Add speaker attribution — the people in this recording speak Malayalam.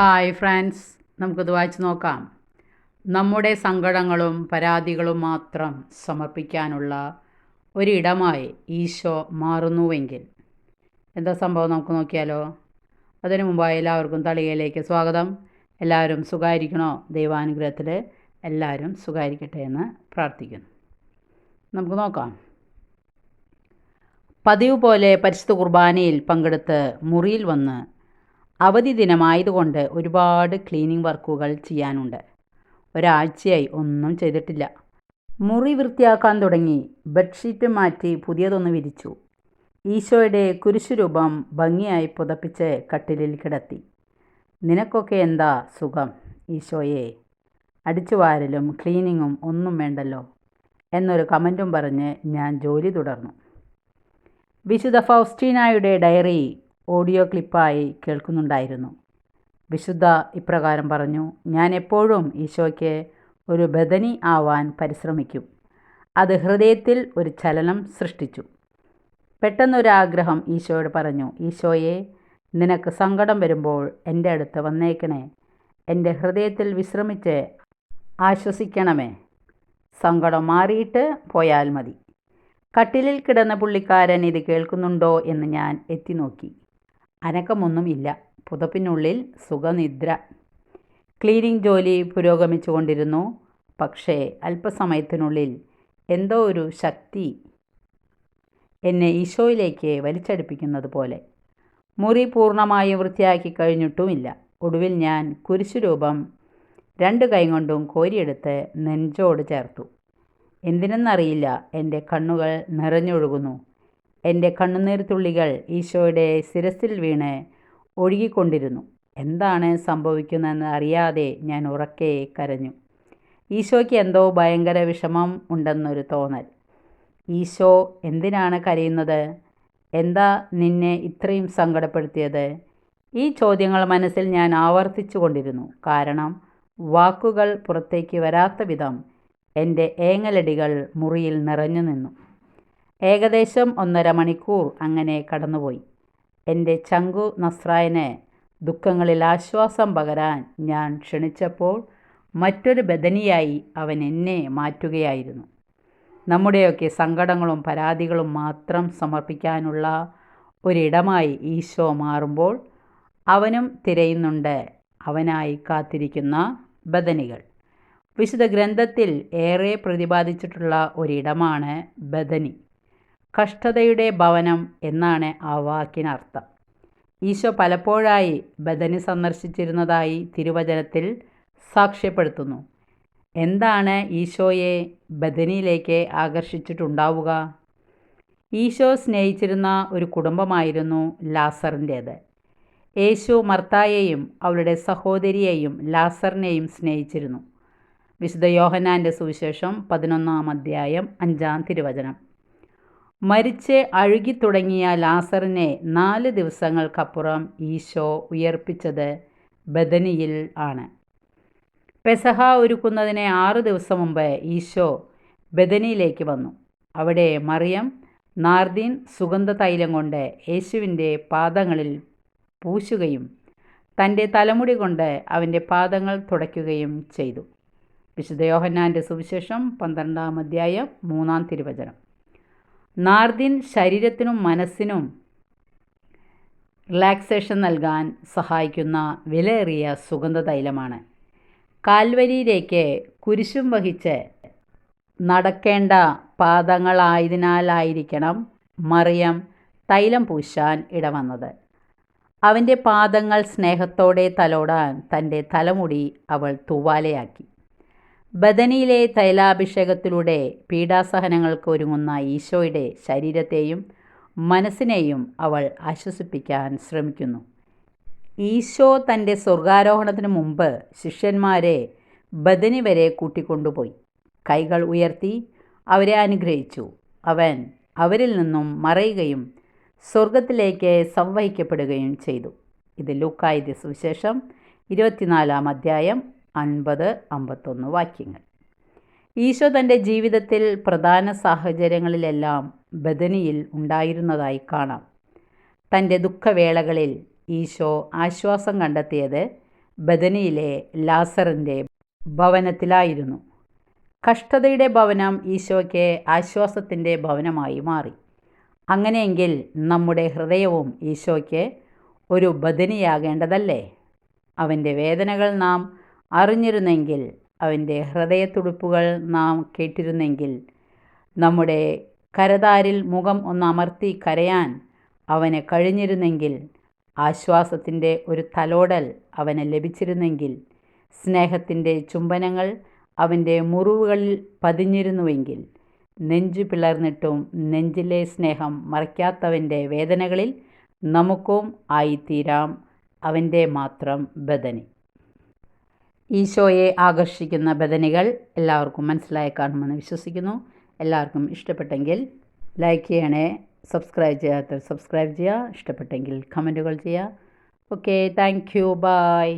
Speaker 1: ഹായ് ഫ്രണ്ട്സ് നമുക്കിത് വായിച്ച് നോക്കാം. നമ്മുടെ സങ്കടങ്ങളും പരാതികളും മാത്രം സമർപ്പിക്കാനുള്ള ഒരിടമായി ഈശോ മാറുന്നുവെങ്കിൽ എന്താ സംഭവം നമുക്ക് നോക്കിയാലോ? അതിനു മുമ്പായി എല്ലാവർക്കും തളികയിലേക്ക് സ്വാഗതം. എല്ലാവരും സുഖമായിരിക്കണോ ദൈവാനുഗ്രഹത്തിൽ എല്ലാവരും സുഖമായിരിക്കട്ടെ എന്ന് പ്രാർത്ഥിക്കുന്നു. നമുക്ക് നോക്കാം. പതിവ് പോലെ പരിശുദ്ധ കുർബാനയിൽ പങ്കെടുത്ത് മുറിയിൽ വന്ന് അവധി ദിനമായതുകൊണ്ട് ഒരുപാട് ക്ലീനിങ് വർക്കുകൾ ചെയ്യാനുണ്ട്. ഒരാഴ്ചയായി ഒന്നും ചെയ്തിട്ടില്ല. മുറി വൃത്തിയാക്കാൻ തുടങ്ങി. ബെഡ്ഷീറ്റ് മാറ്റി പുതിയതൊന്ന് വിരിച്ചു. ഈശോയുടെ കുരിശുരൂപം ഭംഗിയായി പുതപ്പിച്ച് കട്ടിലിൽ കിടത്തി. നിനക്കൊക്കെ എന്താ സുഖം ഈശോയെ? അടിച്ചുവാരലും ക്ലീനിങ്ങും ഒന്നും വേണ്ടല്ലോ എന്നൊരു കമന്റും പറഞ്ഞ് ഞാൻ ജോലി തുടർന്നു. വിശുദ്ധ ഫൗസ്റ്റീനായുടെ ഡയറി ഓഡിയോ ക്ലിപ്പായി കേൾക്കുന്നുണ്ടായിരുന്നു. വിശുദ്ധ ഇപ്രകാരം പറഞ്ഞു ഞാൻ എപ്പോഴും ഈശോയ്ക്ക് ഒരു ബദനി ആവാൻ പരിശ്രമിക്കും. അത് ഹൃദയത്തിൽ ഒരു ചലനം സൃഷ്ടിച്ചു. പെട്ടെന്നൊരാഗ്രഹം ഈശോയോട് പറഞ്ഞു ഈശോയെ നിനക്ക് സങ്കടം വരുമ്പോൾ എന്റെ അടുത്ത് വന്നേക്കണേ. എന്റെ ഹൃദയത്തിൽ വിശ്രമിച്ച് ആശ്വസിക്കണമേ. സങ്കടം മാറിയിട്ട് പോയാൽ മതി. കട്ടിലിൽ കിടന്ന പുള്ളിക്കാരൻ ഇത് കേൾക്കുന്നുണ്ടോ എന്ന് ഞാൻ എത്തി നോക്കി അനക്കമൊന്നും ഇല്ല പുതപ്പിനുള്ളിൽ സുഖനിദ്ര. ക്ലീനിങ് ജോലി പുരോഗമിച്ചുകൊണ്ടിരുന്നു. പക്ഷേ അല്പസമയത്തിനുള്ളിൽ എന്തോ ഒരു ശക്തി എന്നെ ഈശോയിലേക്ക് വലിച്ചടുപ്പിക്കുന്നത് പോലെ. മുറി പൂർണമായും വൃത്തിയാക്കി കഴിഞ്ഞിട്ടുമില്ല. ഒടുവിൽ ഞാൻ കുരിശുരൂപം രണ്ട് കൈകൊണ്ടും കോരിയെടുത്ത് നെഞ്ചോട് ചേർത്തു. എന്തിനെന്നറിയില്ല. എന്റെ കണ്ണുകൾ നിറഞ്ഞൊഴുകുന്നു. എന്റെ കണ്ണുനീർത്തുള്ളികൾ ഈശോയുടെ ശിരസിൽ വീണ് ഒഴുകിക്കൊണ്ടിരുന്നു. എന്താണ് സംഭവിക്കുന്നതെന്ന് അറിയാതെ ഞാൻ ഉറക്കെ കരഞ്ഞു. ഈശോയ്ക്ക് എന്തോ ഭയങ്കര വിഷമം ഉണ്ടെന്നൊരു തോന്നൽ. ഈശോ എന്തിനാണ് കരയുന്നത്? എന്താ നിന്നെ ഇത്രയും സങ്കടപ്പെടുത്തിയത്? ഈ ചോദ്യങ്ങൾ മനസ്സിൽ ഞാൻ ആവർത്തിച്ചു കൊണ്ടിരുന്നു കാരണം വാക്കുകൾ പുറത്തേക്ക് വരാത്ത വിധം എന്റെ ഏങ്ങലടികൾ മുറിയിൽ നിറഞ്ഞു നിന്നു. ഏകദേശം ഒന്നര മണിക്കൂർ അങ്ങനെ കടന്നുപോയി. എന്റെ ചങ്കു നസ്രായന് ദുഃഖങ്ങളിൽ ആശ്വാസം പകരാൻ ഞാൻ ക്ഷണിച്ചപ്പോൾ മറ്റൊരു ബദനിയായി അവൻ എന്നെ മാറ്റുകയായിരുന്നു. നമ്മുടെയൊക്കെ സങ്കടങ്ങളും പരാതികളും മാത്രം സമർപ്പിക്കാനുള്ള ഒരിടമായി ഈശോ മാറുമ്പോൾ അവനും തിരയുന്നുണ്ട്. അവനായി കാത്തിരിക്കുന്ന ബദനികൾ. വിശുദ്ധ ഗ്രന്ഥത്തിൽ ഏറെ പ്രതിപാദിച്ചിട്ടുള്ള ഒരിടമാണ് ബദനി. കഷ്ടതയുടെ ഭവനം എന്നാണ് ആ വാക്കിനർത്ഥം. ഈശോ പലപ്പോഴായി ബദനി സന്ദർശിച്ചിരുന്നതായി തിരുവചനത്തിൽ സാക്ഷ്യപ്പെടുത്തുന്നു. എന്താണ് ഈശോയെ ബദനിയിലേക്ക് ആകർഷിച്ചിട്ടുണ്ടാവുക? ഈശോ സ്നേഹിച്ചിരുന്ന ഒരു കുടുംബമായിരുന്നു ലാസറിന്റേത്. യേശു മർത്തായെയും അവളുടെ സഹോദരിയെയും ലാസറിനെയും സ്നേഹിച്ചിരുന്നു. വിശുദ്ധ യോഹനാന്റെ സുവിശേഷം പതിനൊന്നാം അധ്യായം അഞ്ചാം തിരുവചനം. മരിച്ച് അഴുകിത്തുടങ്ങിയ ലാസറിനെ നാല് ദിവസങ്ങൾക്കപ്പുറം ഈശോ ഉയർപ്പിച്ചത് ബദനിയിൽ ആണ്. പെസഹ ഒരുക്കുന്നതിന് ആറ് ദിവസം മുമ്പ് ഈശോ ബദനിയിലേക്ക് വന്നു. അവിടെ മറിയം നാർദീൻ സുഗന്ധ തൈലം കൊണ്ട് യേശുവിന്റെ പാദങ്ങളിൽ പൂശുകയും തന്റെ തലമുടി കൊണ്ട് അവന്റെ പാദങ്ങൾ തുടയ്ക്കുകയും ചെയ്തു. വിശുദ്ധ യോഹന്നാന്റെ സുവിശേഷം പന്ത്രണ്ടാം അധ്യായം മൂന്നാം തിരുവചനം. നാർദിൻ ശരീരത്തിനും മനസ്സിനും റിലാക്സേഷൻ നൽകാൻ സഹായിക്കുന്ന വിലയേറിയ സുഗന്ധ തൈലമാണ്. കാൽവരിയിലേക്ക് കുരിശും വഹിച്ച് നടക്കേണ്ട പാദങ്ങളായതിനാലായിരിക്കണം മറിയം തൈലം പൂശാൻ ഇടവന്നത്. അവന്റെ പാദങ്ങൾ സ്നേഹത്തോടെ തലോടാൻ തന്റെ തലമുടി അവൾ തൂവാലയാക്കി. ബദനിയിലെ തൈലാഭിഷേകത്തിലൂടെ പീഡാസഹനങ്ങൾക്ക് ഒരുങ്ങുന്ന ഈശോയുടെ ശരീരത്തെയും മനസ്സിനെയും അവൾ ആശ്വസിപ്പിക്കാൻ ശ്രമിക്കുന്നു. ഈശോ തന്റെ സ്വർഗാരോഹണത്തിന് മുമ്പ് ശിഷ്യന്മാരെ ബദനി വരെ കൂട്ടിക്കൊണ്ടുപോയി. കൈകൾ ഉയർത്തി അവരെ അനുഗ്രഹിച്ചു. അവൻ അവരിൽ നിന്നും മറയുകയും സ്വർഗത്തിലേക്ക് സംവഹിക്കപ്പെടുകയും ചെയ്തു. ഇത് ലൂക്കായുധ സുവിശേഷം ഇരുപത്തിനാലാം അധ്യായം അൻപത് അമ്പത്തൊന്ന് വാക്യങ്ങൾ. ഈശോ തന്റെ ജീവിതത്തിൽ പ്രധാന സാഹചര്യങ്ങളിലെല്ലാം ബദനിയിൽ ഉണ്ടായിരുന്നതായി കാണാം. തന്റെ ദുഃഖവേളകളിൽ ഈശോ ആശ്വാസം കണ്ടെത്തിയത് ബദനിയിലെ ലാസറിന്റെ ഭവനത്തിലായിരുന്നു. കഷ്ടതയുടെ ഭവനം ഈശോയ്ക്ക് ആശ്വാസത്തിന്റെ ഭവനമായി മാറി. അങ്ങനെയെങ്കിൽ നമ്മുടെ ഹൃദയവും ഈശോയ്ക്ക് ഒരു ബദനിയാകേണ്ടതല്ലേ? അവന്റെ വേദനകൾ നാം അറിഞ്ഞിരുന്നെങ്കിൽ അവന്റെ ഹൃദയത്തുടുപ്പുകൾ നാം കേട്ടിരുന്നെങ്കിൽ നമ്മുടെ കരതാരിൽ മുഖം ഒന്നമർത്തി കരയാൻ അവന് കഴിഞ്ഞിരുന്നെങ്കിൽ ആശ്വാസത്തിന്റെ ഒരു തലോടൽ അവന് ലഭിച്ചിരുന്നെങ്കിൽ സ്നേഹത്തിന്റെ ചുംബനങ്ങൾ അവന്റെ മുറിവുകളിൽ പതിഞ്ഞിരുന്നുവെങ്കിൽ നെഞ്ചു പിളർന്നിട്ടും നെഞ്ചിലെ സ്നേഹം മറയ്ക്കാത്തവന്റെ വേദനകളിൽ നമുക്കും ആയിത്തീരാം അവന്റെ മാത്രം ബദനി. ഈശോയെ ആകർഷിക്കുന്ന ബദനികൾ എല്ലാവർക്കും മനസ്സിലായി കാണുമെന്ന് വിശ്വസിക്കുന്നു. എല്ലാവർക്കും ഇഷ്ടപ്പെട്ടെങ്കിൽ ലൈക്ക് ചെയ്യണേ സബ്സ്ക്രൈബ് ചെയ്യാത്തവർ സബ്സ്ക്രൈബ് ചെയ്യുക ഇഷ്ടപ്പെട്ടെങ്കിൽ കമന്റുകൾ ചെയ്യുക. Okay thank you by